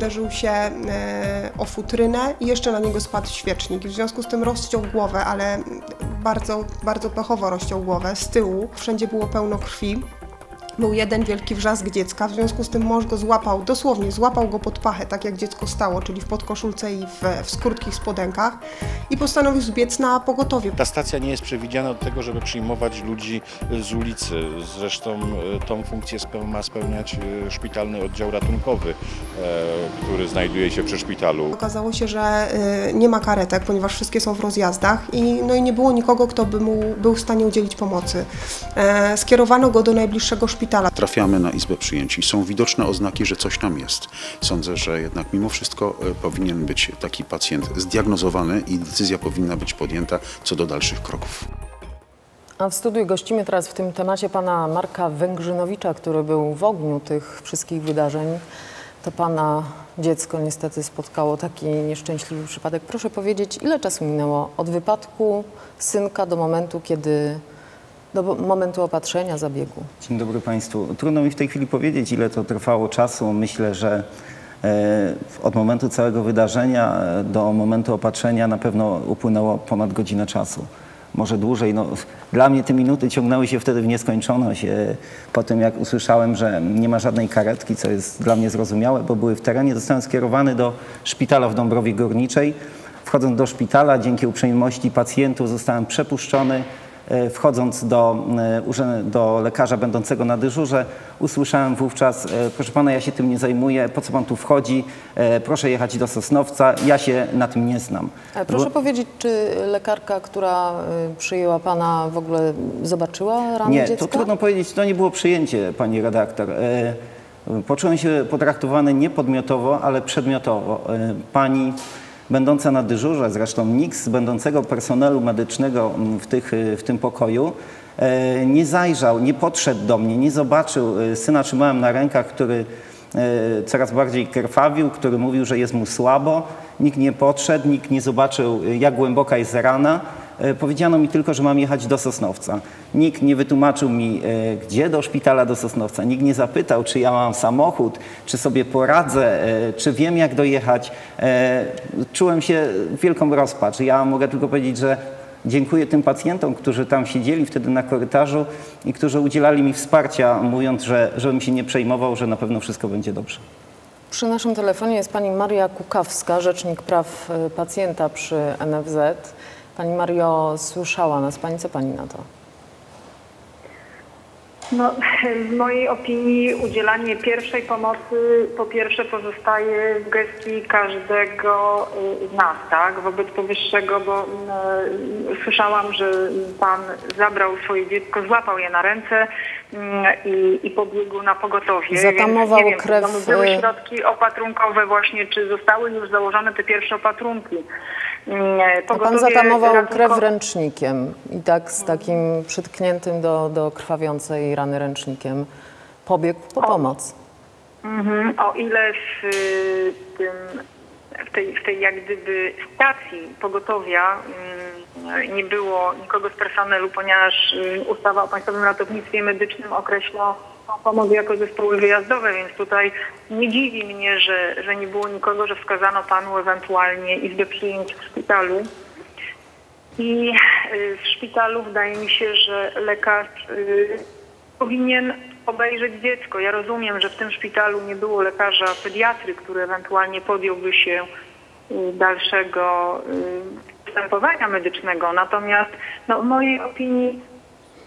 uderzył się e, o futrynę i jeszcze na niego spadł świecznik. W związku z tym rozciął głowę, ale bardzo, bardzo pechowo rozciął głowę z tyłu. Wszędzie było pełno krwi. Był jeden wielki wrzask dziecka, w związku z tym mąż go złapał, dosłownie złapał go pod pachę, tak jak dziecko stało, czyli w podkoszulce i w, w krótkich spodenkach i postanowił zbiec na pogotowie. Ta stacja nie jest przewidziana do tego, żeby przyjmować ludzi z ulicy. Zresztą e, tą funkcję ma spełniać e, szpitalny oddział ratunkowy, e, który znajduje się przy szpitalu. Okazało się, że nie ma karetek, ponieważ wszystkie są w rozjazdach i, no i nie było nikogo, kto by mu był w stanie udzielić pomocy. Skierowano go do najbliższego szpitala. Trafiamy na izbę przyjęć i są widoczne oznaki, że coś tam jest. Sądzę, że jednak mimo wszystko e, powinien być taki pacjent zdiagnozowany i decyzja powinna być podjęta co do dalszych kroków. A w studiu gościmy teraz w tym temacie pana Marka Węgrzynowicza, który był w ogniu tych wszystkich wydarzeń. To pana dziecko niestety spotkało taki nieszczęśliwy przypadek. Proszę powiedzieć, ile czasu minęło od wypadku synka do momentu, kiedy do momentu opatrzenia, zabiegu? Dzień dobry Państwu. Trudno mi w tej chwili powiedzieć, ile to trwało czasu. Myślę, że e, od momentu całego wydarzenia e, do momentu opatrzenia na pewno upłynęło ponad godzinę czasu. Może dłużej. No, dla mnie te minuty ciągnęły się wtedy w nieskończoność. E, Po tym jak usłyszałem, że nie ma żadnej karetki, co jest dla mnie zrozumiałe, bo były w terenie, zostałem skierowany do szpitala w Dąbrowie Górniczej. Wchodząc do szpitala, dzięki uprzejmości pacjentów zostałem przepuszczony. E, Wchodząc do, e, do lekarza będącego na dyżurze, usłyszałem wówczas, e, proszę pana, ja się tym nie zajmuję, po co pan tu wchodzi, proszę jechać do Sosnowca, ja się na tym nie znam. Proszę powiedzieć, czy lekarka, która przyjęła pana w ogóle zobaczyła rany Nie, dziecka? to trudno powiedzieć, to nie było przyjęcie, pani redaktor. Poczułem się potraktowany nie podmiotowo, ale przedmiotowo. Pani będąca na dyżurze, zresztą nikt z będącego personelu medycznego m, w, tych, e, w tym pokoju e, nie zajrzał, nie podszedł do mnie, nie zobaczył. E, Syna trzymałem na rękach, który e, coraz bardziej krwawił, który mówił, że jest mu słabo. Nikt nie podszedł, nikt nie zobaczył, e, jak głęboka jest rana. E, Powiedziano mi tylko, że mam jechać do Sosnowca. Nikt nie wytłumaczył mi, e, gdzie do szpitala do Sosnowca. Nikt nie zapytał, czy ja mam samochód, czy sobie poradzę, e, czy wiem, jak dojechać. Czułem się wielką rozpacz. Ja mogę tylko powiedzieć, że dziękuję tym pacjentom, którzy tam siedzieli wtedy na korytarzu i którzy udzielali mi wsparcia, mówiąc, że żebym się nie przejmował, że na pewno wszystko będzie dobrze. Przy naszym telefonie jest pani Maria Kukawska, rzecznik praw pacjenta przy NFZ. Pani Mario, słyszała nas pani, co pani na to? No, w mojej opinii udzielanie pierwszej pomocy po pierwsze pozostaje w gestii każdego y, z nas, tak? Wobec powyższego, bo y, słyszałam, że pan zabrał swoje dziecko, złapał je na ręce y, i, i pobiegł na pogotowie. Zatamował Więc nie wiem, krew, były y- środki opatrunkowe właśnie, czy zostały już założone te pierwsze opatrunki. Y, To pan pogotowie zatamował krew ręcznikiem i tak z takim przytkniętym do, do krwawiącej rany ręcznikiem pobiegł po pomoc. Mhm. O ile w y, tym, w tej, w tej jak gdyby stacji pogotowia mm, nie było nikogo z personelu, ponieważ y, ustawa o Państwowym Ratownictwie Medycznym określa pomoc jako zespoły wyjazdowe, więc tutaj nie dziwi mnie, że, że nie było nikogo, że wskazano Panu ewentualnie izbę przyjęć w szpitalu. I y, w szpitalu wydaje mi się, że lekarz y, powinien obejrzeć dziecko. Ja rozumiem, że w tym szpitalu nie było lekarza pediatry, który ewentualnie podjąłby się y, dalszego postępowania medycznego. Natomiast no, w mojej opinii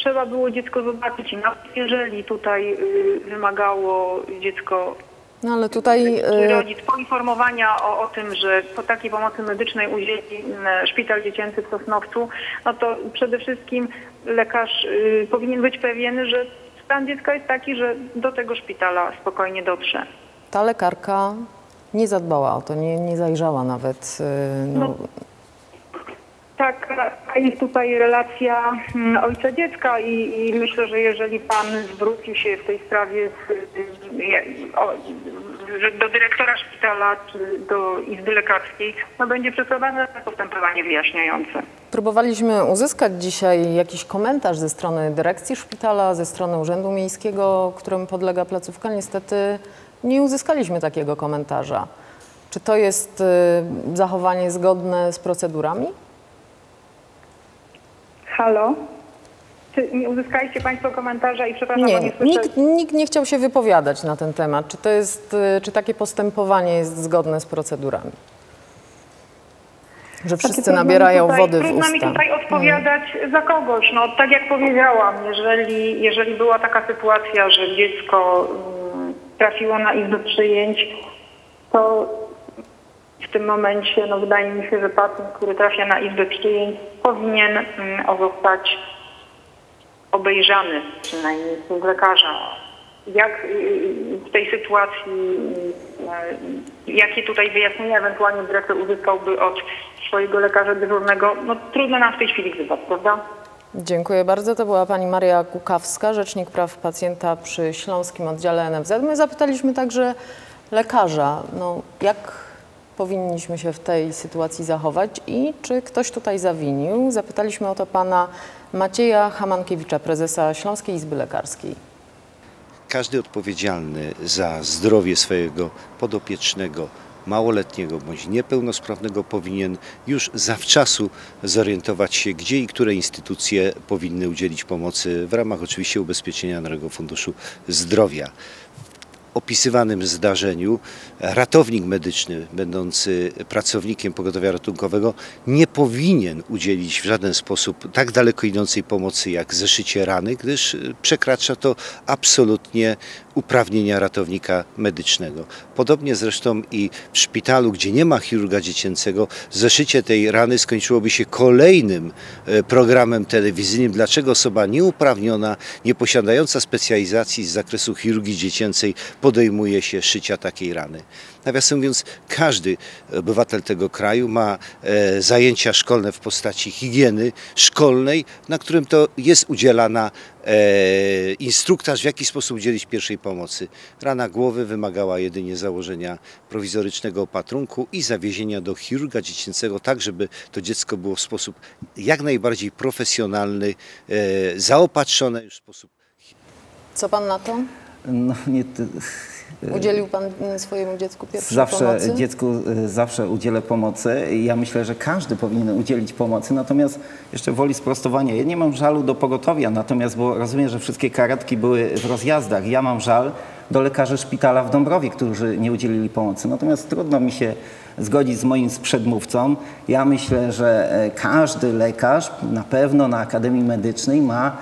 trzeba było dziecko zobaczyć i nawet jeżeli tutaj y, wymagało dziecko No ale tutaj czy y, rodzic poinformowania o, o tym, że po takiej pomocy medycznej udzieli szpital dziecięcy w Sosnowcu, no to przede wszystkim lekarz y, powinien być pewien, że stan dziecka jest taki, że do tego szpitala spokojnie dotrze. ta lekarka nie zadbała o to, nie, nie zajrzała nawet. y, No, No. Taka jest tutaj relacja mm, ojca dziecka i, i myślę, że jeżeli pan zwróci się w tej sprawie z, y, do dyrektora szpitala czy do izby lekarskiej, no będzie przeprowadzone postępowanie wyjaśniające. Próbowaliśmy uzyskać dzisiaj jakiś komentarz ze strony dyrekcji szpitala, ze strony Urzędu Miejskiego, któremu podlega placówka. Niestety nie uzyskaliśmy takiego komentarza. Czy to jest y, zachowanie zgodne z procedurami? Halo? Czy nie uzyskaliście Państwo komentarza i przepraszam, bo Nie, nie słyszę. nikt, nikt nie chciał się wypowiadać na ten temat. Czy, to jest, y, czy takie postępowanie jest zgodne z procedurami? Że wszyscy Znaczy, mi nabierają tutaj, wody w Trudno mi usta. tutaj odpowiadać za kogoś. No, tak jak powiedziałam, jeżeli, jeżeli była taka sytuacja, że dziecko mm, trafiło na izbę przyjęć, to w tym momencie no, wydaje mi się, że pacjent, który trafia na izbę przyjęć, powinien mm, zostać obejrzany przynajmniej przez lekarza. Jak w tej sytuacji, y, jakie tutaj wyjaśnienia ewentualnie dyrektor uzyskałby od swojego lekarza dyżurnego, no trudno nam w tej chwili gdybać, prawda? Dziękuję bardzo. To była pani Maria Kukawska, Rzecznik Praw Pacjenta przy Śląskim Oddziale NFZ. My zapytaliśmy także lekarza, no, jak powinniśmy się w tej sytuacji zachować i czy ktoś tutaj zawinił. Zapytaliśmy o to pana Macieja Hamankiewicza, prezesa Śląskiej Izby Lekarskiej. Każdy odpowiedzialny za zdrowie swojego podopiecznego, małoletniego bądź niepełnosprawnego powinien już zawczasu zorientować się, gdzie i które instytucje powinny udzielić pomocy w ramach oczywiście ubezpieczenia Narodowego Funduszu Zdrowia opisywanym zdarzeniu ratownik medyczny, będący pracownikiem pogotowia ratunkowego, nie powinien udzielić w żaden sposób tak daleko idącej pomocy jak zeszycie rany, gdyż y, przekracza to absolutnie uprawnienia ratownika medycznego. Podobnie zresztą i w szpitalu, gdzie nie ma chirurga dziecięcego, zeszycie tej rany skończyłoby się kolejnym e, programem telewizyjnym. Dlaczego osoba nieuprawniona, nie posiadająca specjalizacji z zakresu chirurgii dziecięcej podejmuje się szycia takiej rany? Nawiasem mówiąc, każdy obywatel tego kraju ma e, zajęcia szkolne w postaci higieny szkolnej, na którym to jest udzielana e, instruktaż, w jaki sposób udzielić pierwszej pomocy. Rana głowy wymagała jedynie założenia prowizorycznego opatrunku i zawiezienia do chirurga dziecięcego, tak żeby to dziecko było w sposób jak najbardziej profesjonalny, e, zaopatrzone w sposób Co pan na to? No, nie, Udzielił pan y, swojemu dziecku pierwszej Zawsze pomocy? dziecku y, zawsze udzielę pomocy. Ja myślę, że każdy powinien udzielić pomocy. Natomiast jeszcze woli sprostowania. Ja nie mam żalu do pogotowia, natomiast bo rozumiem, że wszystkie karetki były w rozjazdach. Ja mam żal do lekarzy szpitala w Dąbrowie, którzy nie udzielili pomocy. Natomiast trudno mi się zgodzić z moim przedmówcą. Ja myślę, że e, każdy lekarz na pewno na Akademii Medycznej ma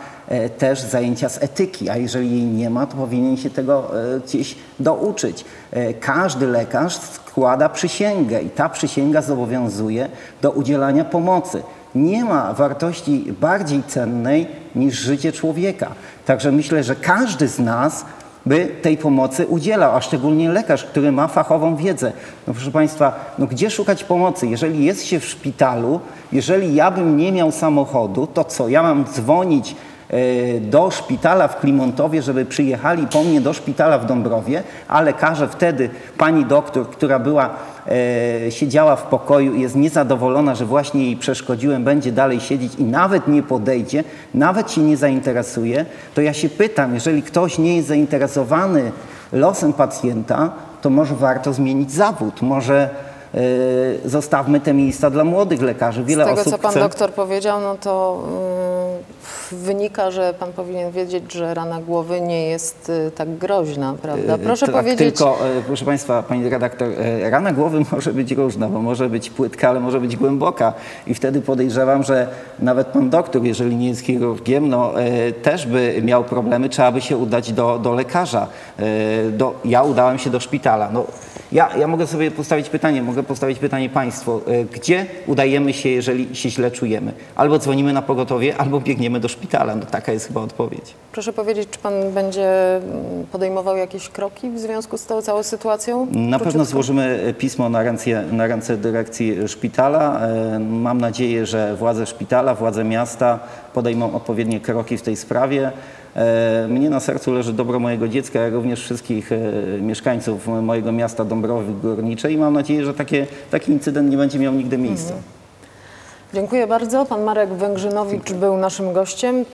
też zajęcia z etyki, a jeżeli jej nie ma, to powinien się tego e, gdzieś douczyć. E, Każdy lekarz składa przysięgę i ta przysięga zobowiązuje do udzielania pomocy. Nie ma wartości bardziej cennej niż życie człowieka. Także myślę, że każdy z nas by tej pomocy udzielał, a szczególnie lekarz, który ma fachową wiedzę. No proszę Państwa, no gdzie szukać pomocy? Jeżeli jest się w szpitalu, jeżeli ja bym nie miał samochodu, to co? Ja mam dzwonić e, do szpitala w Klimontowie, żeby przyjechali po mnie do szpitala w Dąbrowie, a lekarze wtedy, pani doktor, która była, e, siedziała w pokoju i jest niezadowolona, że właśnie jej przeszkodziłem, będzie dalej siedzieć i nawet nie podejdzie, nawet się nie zainteresuje, to ja się pytam, jeżeli ktoś nie jest zainteresowany losem pacjenta, to może warto zmienić zawód, może e, zostawmy te miejsca dla młodych lekarzy. Wiele Z tego, osób co pan chce... doktor powiedział, no to wynika, że pan powinien wiedzieć, że rana głowy nie jest y, tak groźna, prawda? Proszę tak, powiedzieć, Tylko, proszę Państwa, Pani redaktor, rana głowy może być różna, bo może być płytka, ale może być głęboka. I wtedy podejrzewam, że nawet Pan doktor, jeżeli nie jest chirurgiem, no, też by miał problemy, trzeba by się udać do, do lekarza. Do, ja udałem się do szpitala. No, ja, ja mogę sobie postawić pytanie, mogę postawić pytanie Państwu. Gdzie udajemy się, jeżeli się źle czujemy? Albo dzwonimy na pogotowie, albo biegniemy do szpitala. No, taka jest chyba odpowiedź. proszę powiedzieć, czy pan będzie mm, podejmował jakieś kroki w związku z tą całą sytuacją? Na pewno złożymy pismo na ręce, na ręce dyrekcji szpitala. E, Mam nadzieję, że władze szpitala, władze miasta podejmą odpowiednie kroki w tej sprawie. E, Mnie na sercu leży dobro mojego dziecka, jak również wszystkich e, mieszkańców mojego miasta Dąbrowy Górniczej i mam nadzieję, że takie, taki incydent nie będzie miał nigdy miejsca. Dziękuję bardzo. Pan Marek Węgrzynowicz był naszym gościem.